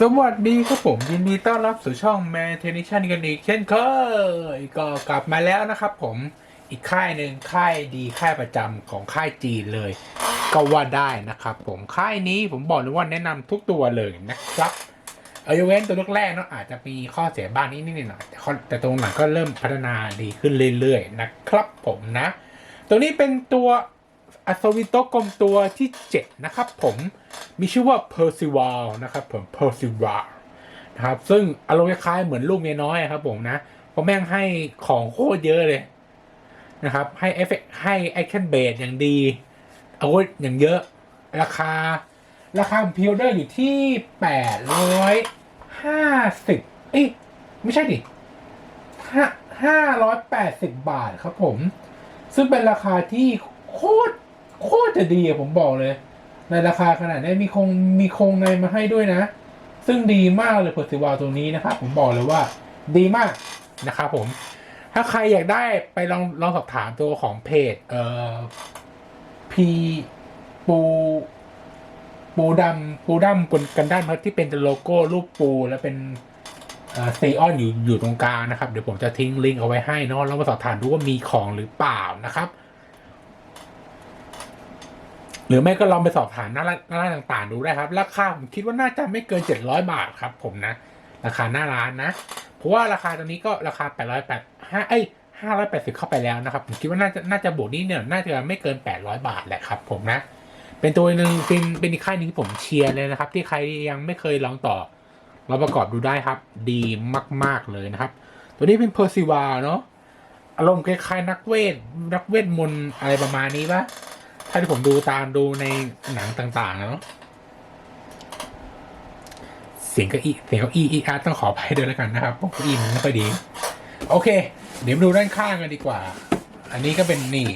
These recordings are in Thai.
สวัสดีครับผมยินดีต้อนรับสู่ช่อง m a n t e n i t i o n กันอีกเช่นเคยก็กลับมาแล้วนะครับผมอีกค่ายหนึ่งค่ายดีค่ายประจำของค่ายจีนเลย ก็ว่าได้นะครับผมค่ายนี้ผมบอกเลยว่าแนะนำทุกตัวเลยนะครับเอายกเว้นตัวแรกๆเนาะอาจจะมีข้อเสียบ้างนิดๆหน่อยแต่ตรงหลังก็เริ่มพัฒนาดีขึ้นเรื่อยๆนะครับผมนะ ตัวนี้เป็นตัว อัศวินโตะกลมตัวที่ 7 นะครับผมมีชื่อว่า Percival นะครับผม Percival นะครับซึ่งอารมณ์คล้ายเหมือนลูกเมียน้อยครับผมนะเพราะแม่งให้ของโคตรเยอะเลยนะครับให้เอฟเฟกให้แอคชั่นเบสอย่างดีอาวุธอย่างเยอะ ราคา ราคาพิวเดอร์อยู่ที่850เอ้ยไม่ใช่ดิห้า580บาทครับผม ซึ่งเป็นราคาที่โคตร โคตรจะดีอะผมบอกเลย ในราคาขนาดนี้มีคงมีคงในมาให้ด้วยนะ ซึ่งดีมากเลยเพอร์ซิวาตัวนี้นะครับผมบอกเลยว่าดีมากนะครับผม ถ้าใครอยากได้ไปลองลองสอบถามตัวของเพจเอ่อพีปูปูดำปูดำกลกันด้านครับที่เป็นโลโก้รูปปูแล้วเป็นสเตออนอยู่อยู่ตรงกลางนะครับ เดี๋ยวผมจะทิ้งลิงก์เอาไว้ให้เนาะแล้วมาสอบถามดูว่ามีของหรือเปล่านะครับ หรือไม่ก็ลองไปสอบถามหน้าร้านหน้าร้านต่างๆ ดูได้ครับ ราคาผมคิดว่าน่าจะไม่เกิน 700 บาทครับ ผมนะ ราคาหน้าร้านนะ เพราะว่าราคาตอนนี้ก็ราคา 808 5เอ้ย580 เข้าไปแล้วนะครับ ผมคิดว่าน่าจะน่าจะบวกนี้เนี่ยน่าจะไม่เกิน 800 บาทแหละครับ ผมนะ เป็นตัวหนึ่งเป็นเป็นอีกค่ายหนึงที่ผมเชียร์เลยนะครับ ที่ใครยังไม่เคยลองต่อมาประกอบดูได้ครับ ดีมาก ๆเลยนะครับ ตัวนี้เป็นเพอร์ซิวาเนาะอารมณ์คล้ายๆนักเวทนักเวทมนต์อะไรประมาณนี้ปะ ถ้าที่ผมดูตามดูในหนังต่างๆอะเนาะเสียงเก็อีเสียงเก็อีอีอาร์ต้องขออภัยด้วยแล้วกันนะครับเพราะเก้าอีมันไม่ค่อยดี โอเค เดี๋ยวมาดูด้านข้างกันดีกว่า อันนี้ก็เป็นนี่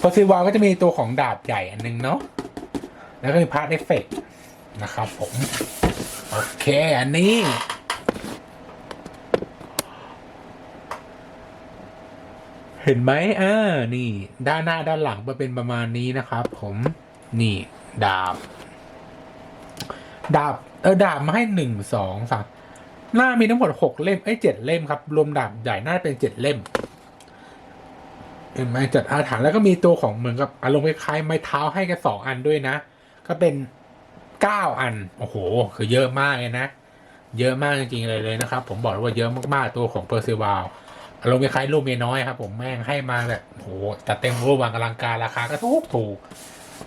พอซีวาก็จะมีตัวของดาบใหญ่อันหนึงเนาะแล้วก็มีพาร์ทเอฟเฟกนะครับผม โอเค อันนี้ เห็นไหมอ่านี่ ด้านหน้าด้านหลังมันเป็นประมาณนี้นะครับ ผมนี่ ดาบ ดาบ เออดาบมาให้หนึ่งสองสามหน้ามีทั้งหมดหกเล่มเอ้ยเจ็ดเล่มครับ รวมดาบใหญ่น่าเป็นเจ็ดเล่มเห็นไหมจัดอาถรรพ์แล้วก็มีตัวของเหมือนกับอารมณ์คล้ายๆไม้เท้าให้กันสองอันด้วยนะ ก็เป็นเก้าอัน โอ้โห คือเยอะมากเลยนะ เยอะมากจริงๆเลยเลยนะครับ ผมบอกเลยว่าเยอะมากๆตัวของเพอร์ซิวาล อารมณ์คล้ายๆลูกเมียน้อยครับ ผมแม่งให้มาแบบโหจัดเต็มรูปวางอลังการราคาก็ถูกถูก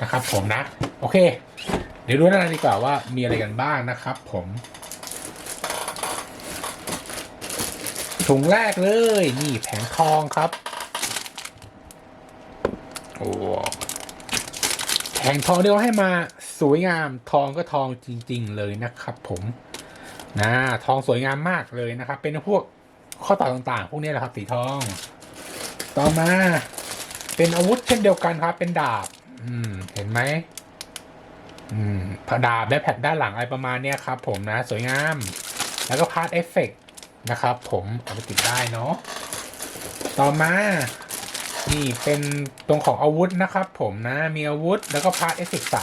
นะครับ ผมนะ โอเค เดี๋ยวดูหน้าดีกว่าว่ามีอะไรกันบ้างนะครับ ผมถุงแรกเลย นี่แผงทองครับโอ้แผงทองที่เขาให้มาสวยงามทองก็ทองจริง ๆ เลยนะครับ ผมนะทองสวยงามมากเลยนะครับ เป็นพวก ข้อต่อต่างๆ พวกนี้แหละครับ สีทอง ต่อมา เป็นอาวุธเช่นเดียวกันครับ เป็นดาบ อืม เห็นไหมอืมดาบและแผ่นด้านหลังอะไรประมาณเนี้ยครับ ผมนะ สวยงาม แล้วก็พาร์ทเอฟเฟกนะครับ ผมเอาไปติดได้เนาะต่อมา นี่เป็นตรงของอาวุธนะครับ ผมนะ มีอาวุธแล้วก็พาร์ทเอฟเฟกใส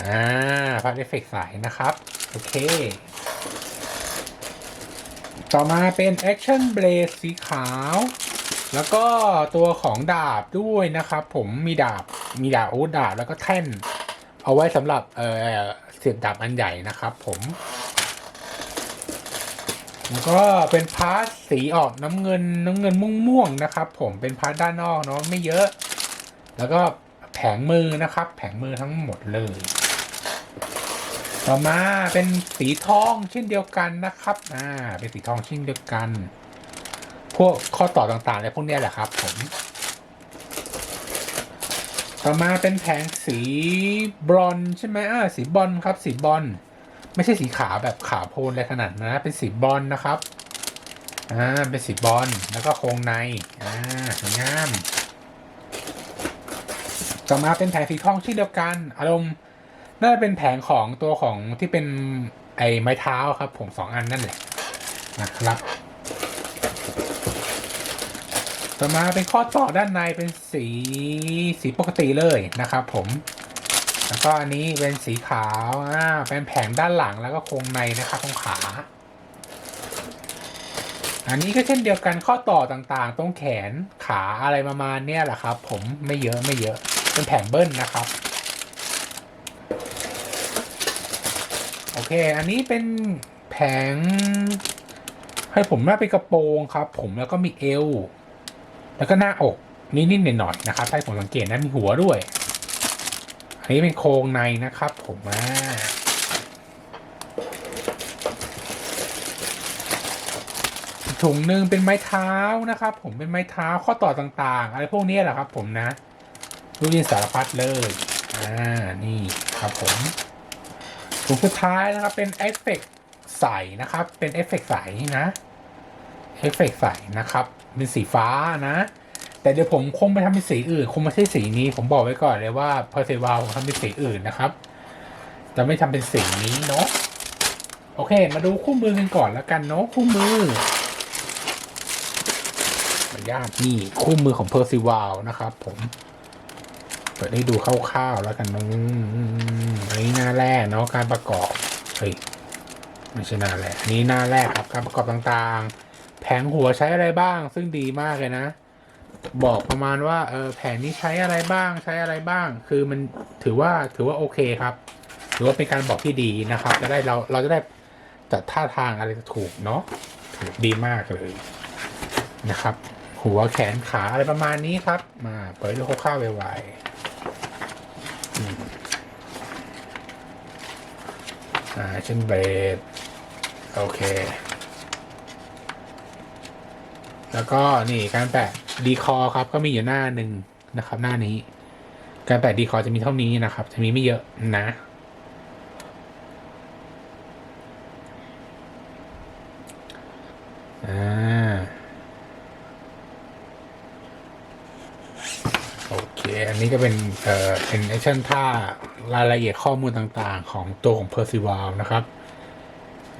อ่า พาร์ทเอฟเฟกใสนะครับ โอเค ต่อมาเป็นแอคชั่นเบลดสีขาว แล้วก็ตัวของดาบด้วยนะครับ ผมมีดาบมีดาบอาวุธดาบแล้วก็แท่น เอาไว้สำหรับเออเสียบดาบอันใหญ่นะครับ ผม แล้วก็เป็นพาร์ทสีออกน้ำเงินน้ำเงินม่วงๆนะครับ ผมเป็นพาร์ทด้านนอกเนาะไม่เยอะ แล้วก็แผงมือนะครับ แผงมือทั้งหมดเลย ต่อมาเป็นสีทองเช่นเดียวกันนะครับ อ่า เป็นสีทองเช่นเดียวกัน พวกข้อต่อต่างๆในพวกนี้แหละครับ ผม ต่อมาเป็นแผงสีบรอนใช่ไหมอ่าสีบอลครับ สีบอลไม่ใช่สีขาวแบบขาวโพลนอะไรขนาดนะเป็นสีบอลนะครับ อ่า เป็นสีบอลแล้วก็โครงใน อ่าสวยงาม ต่อมาเป็นแผงสีทองเช่นเดียวกัน อารมณ์ น่าจะเป็นแผงของตัวของที่เป็นไอ้ไม้เท้าครับ ผมสองอันนั่นแหละนะครับ ต่อมาเป็นข้อต่อด้านในเป็นสีสีปกติเลยนะครับ ผม แล้วก็อันนี้เป็นสีขาวอ่าเป็นแผงด้านหลังแล้วก็โครงในนะครับตรงขาอันนี้ก็เช่นเดียวกันข้อต่อต่างๆ ตรงแขนขาอะไรประมาณเนี้ยแหละครับ ผมไม่เยอะไม่เยอะ เป็นแผงเบิ้ลนะครับ โอเค อันนี้เป็นแผง ให้ผมว่าเป็นกระโปรงครับ ผมแล้วก็มีเอว แล้วก็หน้าอกนิดๆหน่อยๆนะครับให้ผมสังเกตนะมีหัวด้วย อันนี้เป็นโครงในนะครับ ผมว่าถุงหนึ่งเป็นไม้เท้านะครับ ผมเป็นไม้เท้าข้อต่อต่างๆ อะไรพวกนี้แหละครับ ผมนะรูปยินสารพัดเลย อ่า นี่ครับผม ถุงสุดท้ายนะครับเป็นเอฟเฟกต์ใสนะครับ เป็นเอฟเฟกต์ใสนะเอฟเฟกต์ใสนะครับ เป็นสีฟ้านะ แต่เดี๋ยวผมคงไปทำเป็นสีอื่น คงไม่ใช่สีนี้ ผมบอกไว้ก่อนเลยว่าเพอร์เซวาผมทำเป็นสีอื่นนะครับ จะไม่ทำเป็นสีนี้เนาะโอเค มาดูคู่มือกันก่อนแล้วกันเนาะคู่มือขออนุญาตนี่คู่มือของเพอร์ซิวาลนะครับ ผม เปิดให้ดูคร่าวๆแล้วกันอืมอันนี้หน้าแรกเนาะการประกอบเฮ้ยไม่ใช่หน้าแรกอันนี้หน้าแรกครับการประกอบต่างๆ แผงหัวใช้อะไรบ้าง ซึ่งดีมากเลยนะ บอกประมาณว่าเออแผงนี้ใช้อะไรบ้างใช้อะไรบ้าง คือมันถือว่าถือว่าโอเคครับถือว่าเป็นการบอกที่ดีนะครับ จะได้เราเราจะได้จัดท่าทางอะไรถูกเนาะถูกดีมากเลยนะครับ หัวแขนขาอะไรประมาณนี้ครับ มาเปิดดูคร่าวๆไวๆอืม อ่าเช่นเบรดโอเค แล้วก็นี่การแปะดีคอครับ ก็มีอยู่หน้าหนึ่งนะครับ หน้านี้ การแปะดีคอจะมีเท่านี้นะครับ จะมีไม่เยอะนะอ่า โอเค อันนี้ก็เป็นเอ่อเป็นแอคชั่นท่ารายละเอียดข้อมูลต่างๆ ของตัวของ Percival นะครับ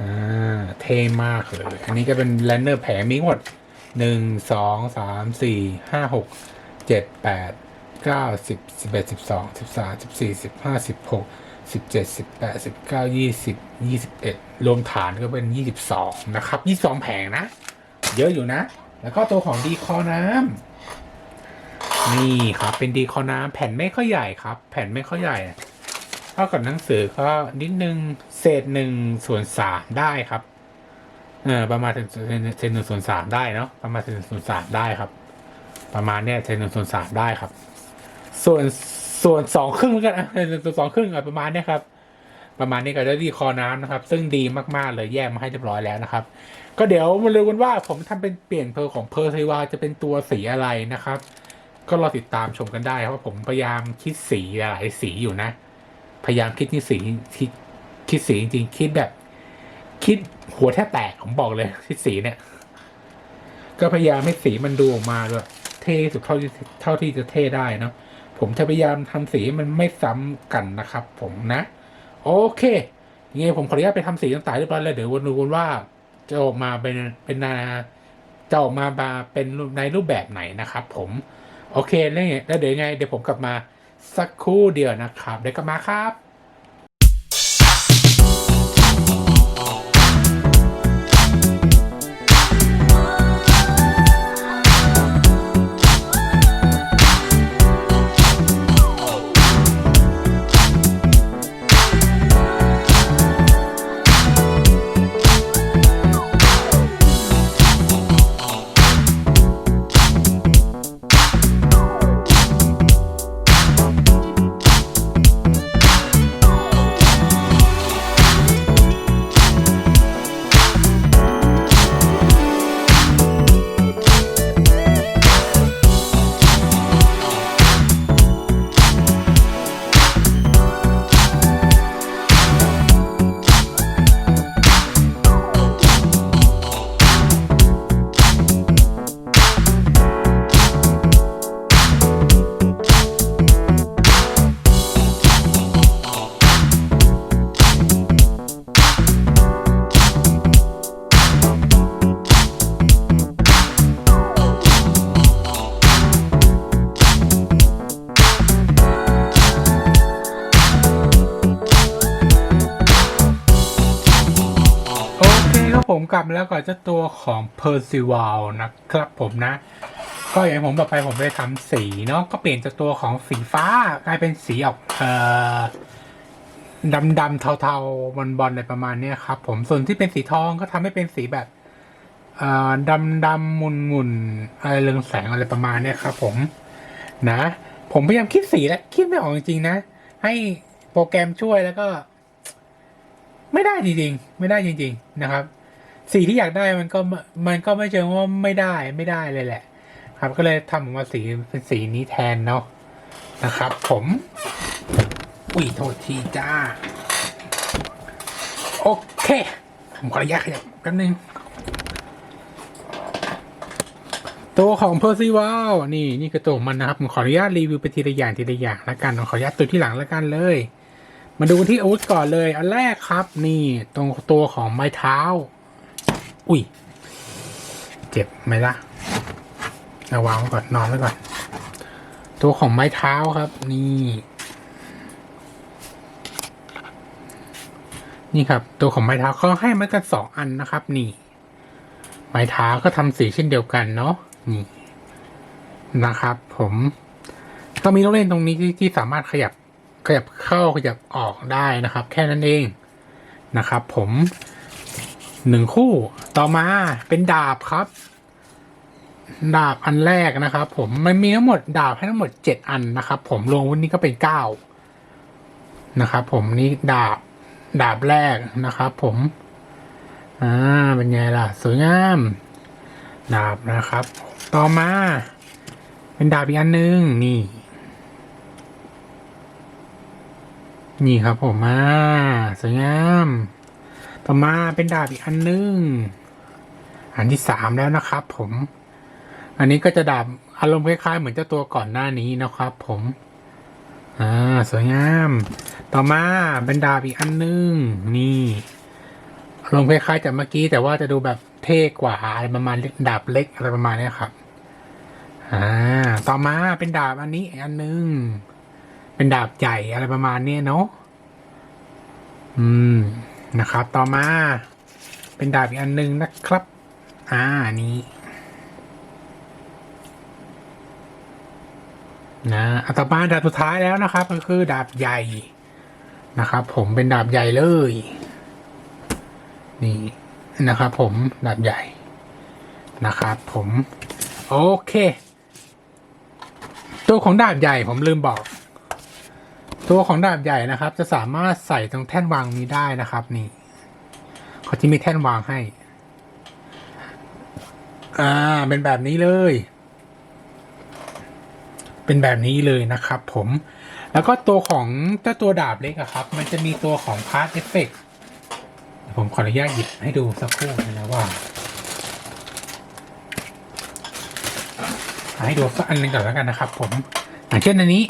อ่าเท่มากเลย อันนี้ก็เป็นแลนเนอร์แผงมีหมดหนึ่งสองสามสี่ห้าหกเจ็ดแปดเก้าสิบสิบเอ็ดสิบสองสิบสามสิบสี่สิบห้าสิบหกสิบเจ็ดสิบแปดสิบเก้ายี่สิบยี่สิบเอ็ดรวมฐานก็เป็นยี่สิบสองนะครับยี่สิบสองแผงนะ เยอะอยู่นะ แล้วก็ตัวของดีคอน้ำ นี่ครับเป็นดีคอน้ำแผ่นไม่ค่อยใหญ่ครับ แผ่นไม่ค่อยใหญ่เท่ากับหนังสือก็นิดนึงเศษหนึ่งส่วนสามได้ครับเออประมาณเศษเศษหนึ่งส่วนสามได้เนาะประมาณเศษหนึ่งส่วนสามได้ครับ ประมาณเนี้ยเศษหนึ่งส่วนสามได้ครับ ส่วนส่วนสองครึ่งกันอะเศษหนึ่งส่วนสองครึ่งอะประมาณเนี้ยครับ ประมาณนี้ก็จะดีคอน้ำนะครับ ซึ่งดีมากๆเลยแยกมาให้เรียบร้อยแล้วนะครับ ก็เดี๋ยวมาดูกันว่าผมทำเป็นเปลี่ยนเพอร์ของเพอร์ไซวาจะเป็นตัวสีอะไรนะครับ ก็รอติดตามชมกันได้เพราะผมพยายามคิดสีหลายสีอยู่นะ พยายามคิดที่สีคิดคิดสีจริงๆคิดแบบ คิดหัวแทบแตกผมบอกเลยคิดสีเนี่ย ก็พยายามให้สีมันดูออกมาด้วยเท่สุดเท่าที่เท่าที่จะเท่ได้เนาะผมจะพยายามทำสีมันไม่ซ้ำกันนะครับ ผมนะ โอเคยังไงผมขออนุญาตไปทำสีต่างๆเรียบร้อยแล้วเดี๋ยววันดูกันว่าจะออกมาเป็นเป็นนาจะออกมาเป็นในรูปแบบไหนนะครับ ผม โอเคแล้วไงแล้วเดี๋ยวยังไง เดี๋ยวผมกลับมาสักครู่เดียวนะครับ เดี๋ยวกลับมาครับ ผมกลับมาแล้วกับเจ้าตัวของ p e r c i v a l นะครับผมนะ ก็อย่างที่ผมบอกไปผมไปทำสีเนาะก็เปลี่ยนจากตัวของสีฟ้ากลายเป็นสีออกเอ่อดำดำๆเทาๆบอลบอลอะไรประมาณเนี้ยครับผมส่วนที่เป็นสีทองก็ทำให้เป็นสีแบบเอ่อดำดำมุนมุนๆอะไรเรืองแสงอะไรประมาณเนี้ยครับผมนะ ผมพยายามคิดสีแล้วคิดไม่ออกจริงๆนะ ให้โปรแกรมช่วยแล้วก็ ไม่ได้จริงๆ ไม่ได้จริง ๆ นะครับ สีที่อยากได้มันก็มันก็ไม่เชิงว่าไม่ได้ไม่ได้เลยแหละ ครับก็เลยทำออกมาสีเป็นสีนี้แทนเนาะนะครับ ผม อุ้ยโทษทีจ้า โอเค ผมขออนุญาตขยับแป๊บนึงตัวของ p e r c i v a l นี่นี่คือตัวมันนะครับ ผมขออนุญาตรีวิวไปทีละอย่างทีละอย่างแล้วกันผมขออนุญาตตัวที่หลังแล้วกันเลย มาดูที่อาวุธก่อนเลย อันแรกครับ นี่ตรงตัวของไม้เท้า อุ้ย เจ็บไหมล่ะเอาวางไว้ก่อนนอนไว้ก่อน ตัวของไม้เท้าครับ นี่ นี่ครับ ตัวของไม้เท้าเขาให้มากันสองอันนะครับ นี่ ไม้เท้าก็ทำสีเช่นเดียวกันเนาะนี่นะครับ ผมก็มีลูกเล่นตรงนี้ที่ที่สามารถขยับขยับเข้าขยับออกได้นะครับ แค่นั้นเองนะครับ ผม หนึ่งคู่ต่อมาเป็นดาบครับ ดาบอันแรกนะครับ ผมมันมีทั้งหมดดาบให้ทั้งหมดเจ็ดอันนะครับ ผมรวมวันนี้ก็เป็นเก้านะครับ ผมนี่ดาบดาบแรกนะครับ ผมอ่าเป็นไงล่ะ สวยงาม ดาบนะครับ ต่อมา เป็นดาบอีกอันหนึงนี่ นี่ครับผมอ่าสวยงาม ต่อมาเป็นดาบอีกอันหนึง อันที่สามแล้วนะครับ ผม อันนี้ก็จะดาบอารมณ์คล้ายๆเหมือนเจ้าตัวก่อนหน้านี้นะครับ ผม อ่า สวยงาม ต่อมาเป็นดาบอีกอันหนึง นี่อารมณ์คล้ายๆจากเมื่อกี้ แต่ว่าจะดูแบบเท่กว่าอะไรประมาณดาบเล็กอะไรประมาณนี้ครับ อ่า ต่อมาเป็นดาบอันนี้อันหนึง เป็นดาบใหญ่อะไรประมาณนี้เนาะอืม นะครับ ต่อมาเป็นดาบอีกอันหนึงนะครับ อ่านี้นะอัตมานดาบสุดท้ายแล้วนะครับ ก็คือดาบใหญ่นะครับ ผมเป็นดาบใหญ่เลย นี่นะครับ ผมดาบใหญ่นะครับ ผม โอเค ตัวของดาบใหญ่ผมลืมบอก ตัวของดาบใหญ่นะครับ จะสามารถใส่ตรงแท่นวางนี้ได้นะครับ นี่เขาจะมีแท่นวางให้ อ่า เป็นแบบนี้เลย เป็นแบบนี้เลยนะครับ ผม แล้วก็ตัวของเจ้าตัวดาบเล็กอะครับ มันจะมีตัวของพาร์ทเอฟเฟกผมขออนุญาตหยิบให้ดูสักครู่นะว่าให้ดูสักอันหนึ่งก่อนแล้วกันนะครับ ผมอย่างเช่นอันนี้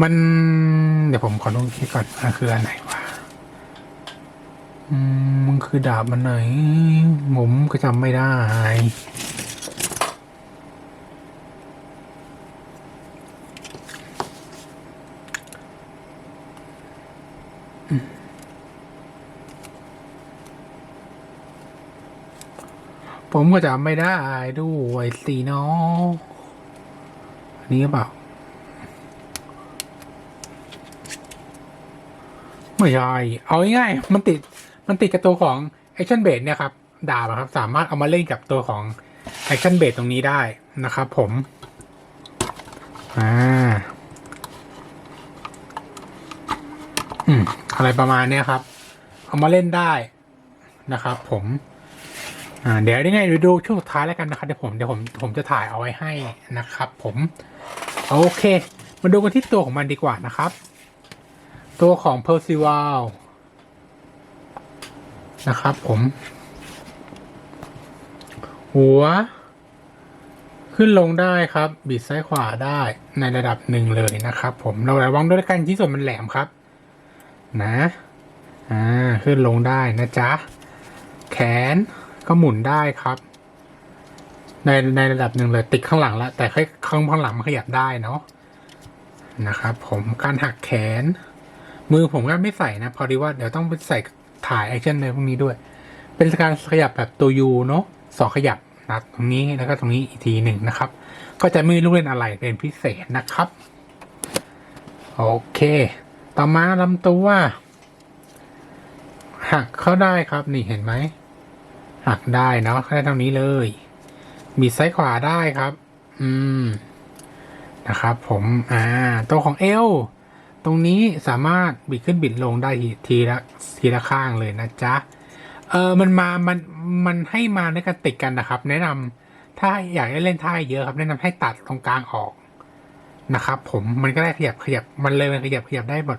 มันเดี๋ยวผมขอดูคิดก่อนมันคืออันไหนวะมันคือดาบมันไหน ผมก็จำไม่ได้ ผมก็จำไม่ได้ด้วยสิเนาะอันนี้เปล่า ไม่ใช่เอาง่ายๆมันติดมันติดกับตัวของ Action b a s เนี่ยครับดาบครับสามารถเอามาเล่นกับตัวของ Action b a s ตรงนี้ได้นะครับผมอ่าอืมอะไรประมาณเนี้ยครับ เอามาเล่นได้นะครับ ผมอ่าเดี๋ยวยังไงเดี๋ยวดูช่วงสุดท้ายแล้วกันนะครับเดี๋ยวผมเดี๋ยวผมผมจะถ่ายเอาไว้ให้นะครับ ผม โอเค มาดูกันที่ตัวของมันดีกว่านะครับ ตัวของ p e r c i v a l นะครับผม หัว ขึ้นลงได้ครับ บิดซ้ายขวาได้ในระดับหนึ่งเลยนะครับผมเราระวังด้วยกันที่ส่วนมันแหลมครับ นะอ่าขึ้นลงได้นะจ๊ะ แขนก็หมุนได้ครับ ในในระดับหนึ่งเลยติดข้างหลังแล้วแต่ข้างข้างหลังมันขยับได้เนาะนะครับผมการหักแขน มือผมก็ไม่ใส่นะ พอดีว่าเดี๋ยวต้องไปใส่ถ่ายแอคชั่นในพวกนี้ด้วย เป็นการขยับแบบตัวยูเนาะสองขยับนะตรงนี้แล้วก็ตรงนี้อีกทีหนึ่งนะครับ ก็จะไม่มีลูกเล่นอะไรเป็นพิเศษนะครับ โอเค ต่อมาลำตัวหักเข้าได้ครับนี่เห็นไหมหักได้เนาะได้เท่านี้เลยบีดซ้ายขวาได้ครับ อืมนะครับ ผม อ่า ตัวของเอว ตรงนี้สามารถบิดขึ้นบิดลงได้ทีละทีละข้างเลยนะจ๊ะ เออมันมา มัน มันให้มาในการติดกันนะครับ แนะนำถ้าอยากได้เล่นท่าเยอะครับ แนะนำให้ตัดตรงกลางออกนะครับ ผมมันก็ได้ขยับขยับมันเลยมันขยับขยับได้หมด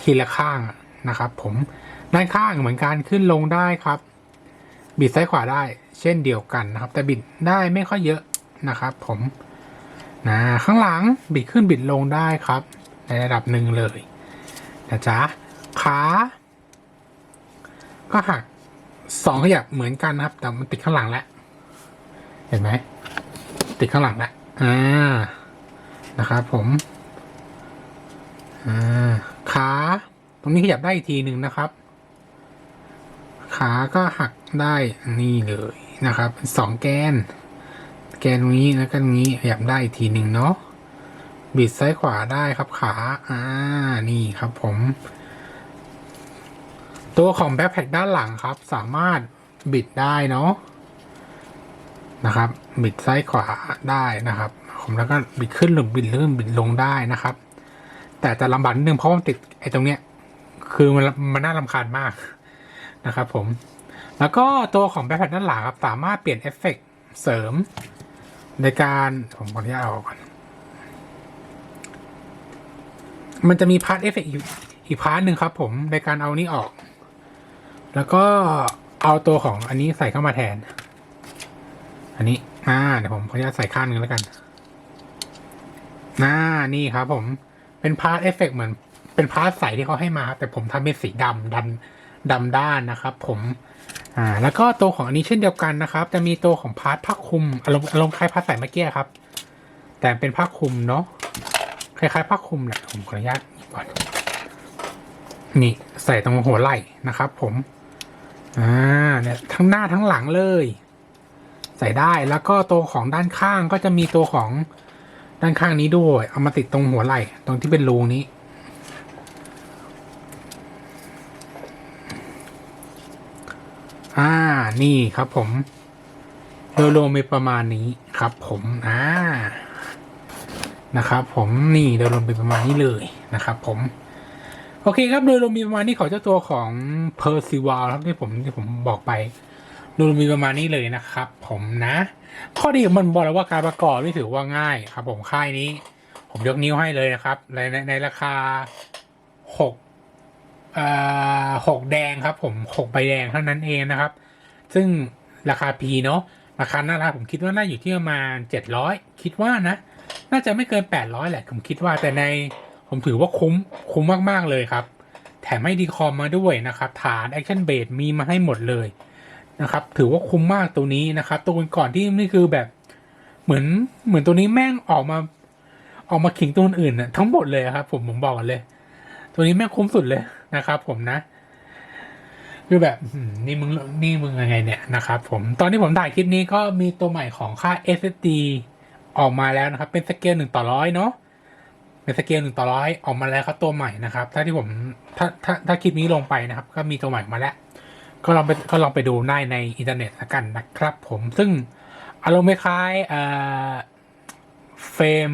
ทีละข้างนะครับ ผมด้านข้างเหมือนกันขึ้นลงได้ครับ บิดซ้ายขวาได้ เช่นเดียวกันนะครับ แต่บิดได้ไม่ค่อยเยอะนะครับ ผมนะข้างหลังบิดขึ้นบิดลงได้ครับ ในระดับหนึ่งเลยนะจ๊ะขาก็หักสองขยับเหมือนกันนะครับ แต่มันติดข้างหลังแล้วเห็นไหมติดข้างหลังแล้วอ่านะครับผมอ่าขาตรงนี้ขยับได้อีกทีหนึ่งนะครับ ขาก็หักได้นี่เลยนะครับสองแกน แกนตรงนี้แล้วก็ตรงนี้ขยับได้อีกทีหนึ่งเนาะ บิดซ้ายขวาได้ครับขา อ่า นี่ครับผม ตัวของแบ็คแพคด้านหลังครับ สามารถบิดได้เนาะนะครับ บิดซ้ายขวาได้นะครับ ผมแล้วก็บิดขึ้นหรือบิดลื่นบิดลงได้นะครับ แต่จะลำบากนิดนึงเพราะมันติดไอ้ตรงเนี้ย คือมันมันน่ารำคาญมากนะครับผม แล้วก็ตัวของแบ็คแพดด้านหลังครับ สามารถเปลี่ยนเอฟเฟกต์เสริมในการผมขออนุญาตเอาก่อน มันจะมีพาร์ทเอฟเฟกต์อีกพาร์ทหนึ่งครับผมในการเอานี้ออก แล้วก็เอาตัวของอันนี้ใส่เข้ามาแทน อันนี้อ่าเดี๋ยวผมขออนุญาตใส่ข้างหนึ่งแล้วกันน่านี่ครับผมเป็นพาร์ทเอฟเฟกเหมือน เป็นพาร์ทใสที่เขาให้มาครับแต่ผมทำเป็นสีดำดำดำด้านนะครับ ผมอ่าแล้วก็ตัวของอันนี้เช่นเดียวกันนะครับ จะมีตัวของพาร์ทผ้าคลุมอารมณ์อารมณ์คล้ายพาร์ทใสเมื่อกี้ครับ แต่เป็นผ้าคลุมเนาะ คล้ายๆผ้าคลุมแหละผมขออนุญาตก่อน นี่ใส่ตรงหัวไหล่นะครับ ผม อ่าเนี่ยทั้งหน้าทั้งหลังเลย ใส่ได้แล้วก็ตัวของด้านข้างก็จะมีตัวของด้านข้างนี้ด้วย เอามาติดตรงหัวไหล่ตรงที่เป็นรูนี้อ่า นี่ครับผม โดยรวมมีประมาณนี้ครับผม อ่า นะครับผมนี่โดยรวมเป็นประมาณนี้เลยนะครับผม โอเคครับโดยรวมมีประมาณนี้ของเจ้าตัวของ p e r c i v a l ครับที่ผมที่ผมบอกไปโดยรวมมีประมาณนี้เลยนะครับ ผมนะ ข้อดีของมันบอกแล้วว่าการประกอบนี่ถือว่าง่ายครับ ผมค่ายนี้ ผมยกนิ้วให้เลยนะครับ ในในในราคาหกอ่าหกแดงครับ ผมหกใบแดงเท่านั้นเองนะครับ ซึ่งราคา P เนาะราคาหน้าร้านผมคิดว่าน่าอยู่ที่ประมาณเจ็ดร้อยคิดว่านะ น่าจะไม่เกินแปดร้อยแหละ ผมคิดว่าแต่ในผมถือว่าคุ้มคุ้มมาก ๆ เลยครับ แถมให้ดีคอมมาด้วยนะครับ ฐานแอคชั่นเบสมีมาให้หมดเลยนะครับ ถือว่าคุ้มมากตัวนี้นะครับ ตัวก่อนที่นี่คือแบบ เหมือนเหมือนตัวนี้แม่งออกมา ออกมาขิงตัวอื่นน่ะทั้งหมดเลยครับ ผมผมบอกก่อนเลย ตัวนี้แม่งคุ้มสุดเลยนะครับ ผมนะคือแบบนี่มึงนี่มึงยังไงเนี่ยนะครับผมตอนที่ผมถ่ายคลิปนี้ก็มีตัวใหม่ของค่า SSD ออกมาแล้วนะครับ เป็นสเกลหนึ่งต่อร้อยเนาะเป็นสเกลหนึ่งต่อร้อยออกมาแล้วครับตัวใหม่นะครับ ถ้าที่ผมถ้าถ้าถ้าคลิปนี้ลงไปนะครับ ก็มีตัวใหม่มาแล้ว ก็ลองไปก็ลองไปดูได้ในอินเทอร์เน็ตละกันนะครับ ผมซึ่งอารมณ์คล้ายเอ่อเฟรม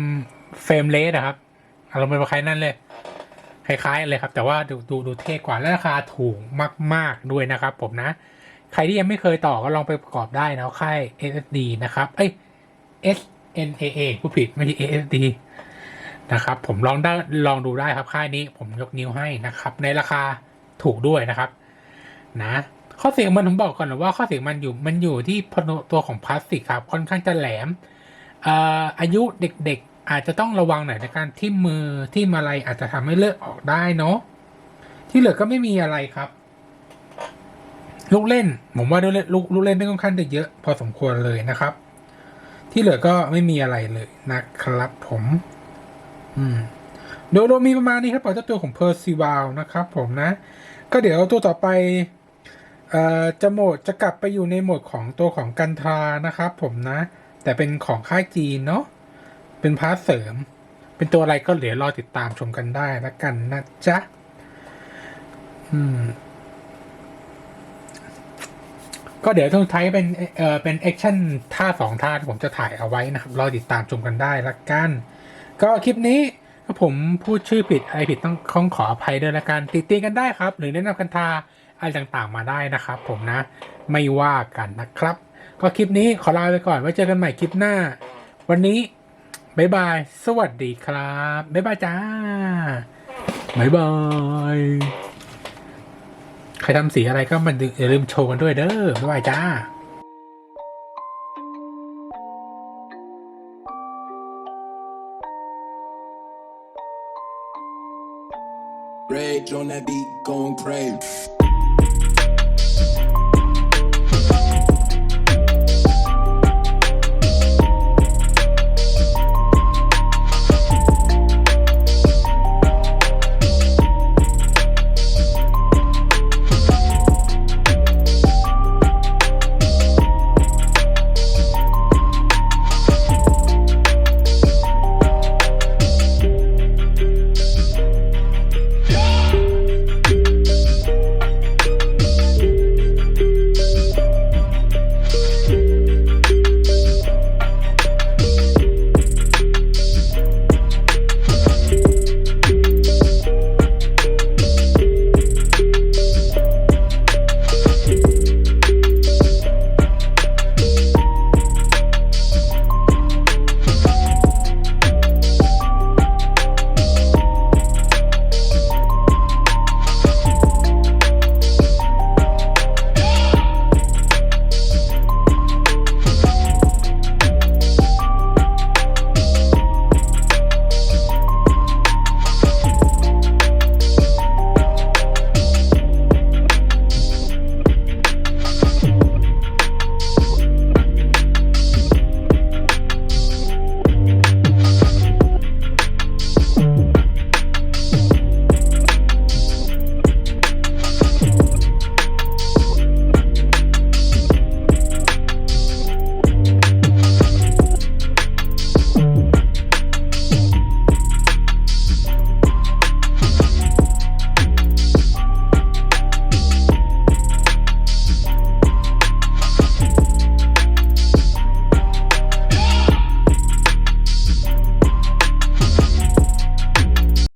เฟรมเลสนะครับอารมณ์คล้ายนั่นเลยคล้ายๆเลยครับ แต่ว่าดูดูดูเท่กว่าและราคาถูกมาก ๆด้วยนะครับ ผมนะ ใครที่ยังไม่เคยต่อก็ลองไปประกอบได้นะค่าย SSD นะครับ เอ้ย NAA ผู้ผิดไม่ใช่ SSD นะครับ ผมลองได้ลองดูได้ครับค่ายนี้ผมยกนิ้วให้นะครับ ในราคาถูกด้วยนะครับ นะ ข้อเสียงมันผมบอกก่อนนะว่าข้อเสียงมันอยู่มันอยู่ที่พนตัวของพลาสติกครับค่อนข้างจะแหลมอายุเด็กๆ อาจจะต้องระวังหน่อยในการทิ่มมือที่มาอะไรอาจจะทำให้เลือดออกได้เนาะที่เหลือก็ไม่มีอะไรครับ ลูกเล่น ผมว่าลูกเล่นลูกลูกเล่นได้ค่อนข้างจะเยอะ พอสมควรเลยนะครับ ที่เหลือก็ไม่มีอะไรเลยนะครับผม อืม โดยรวมมีประมาณนี้ครับเจ้าตัวของเพอร์ซิวาลนะครับผมนะ ก็เดี๋ยวตัวต่อไปออจะโหมดจะกลับไปอยู่ในโหมดของตัวของกันทรานะครับผมนะ แต่เป็นของค่ายจีนเนาะเป็นพาร์ทเสริม เป็นตัวอะไรก็เหลือรอติดตามชมกันได้ละกันนะจ๊ะ อืม ก็เดี๋ยวทุกท้ายเป็นเอ่อเป็นแอคชั่นท่าสองท่าที่ผมจะถ่ายเอาไว้นะครับรอติดตามชมกันได้ละกัน ก็คลิปนี้ถ้าผมพูดชื่อผิดอะไรผิดต้องขอขออภัยด้วยละกันติดตีกันได้ครับ หรือแนะนำกันทาอะไรต่างๆมาได้นะครับ ผมนะไม่ว่ากันนะครับ ก็คลิปนี้ขอลาไปก่อนไว้เจอกันใหม่คลิปหน้า วันนี้บ๊ายบาย สวัสดีครับบ๊ายบายจ้าบ๊ายบาย ใครทำสีอะไรก็มันอย่าลืมโชว์กันด้วยเด้อบ๊ายบายจ้า Rage on that beat, going crazy.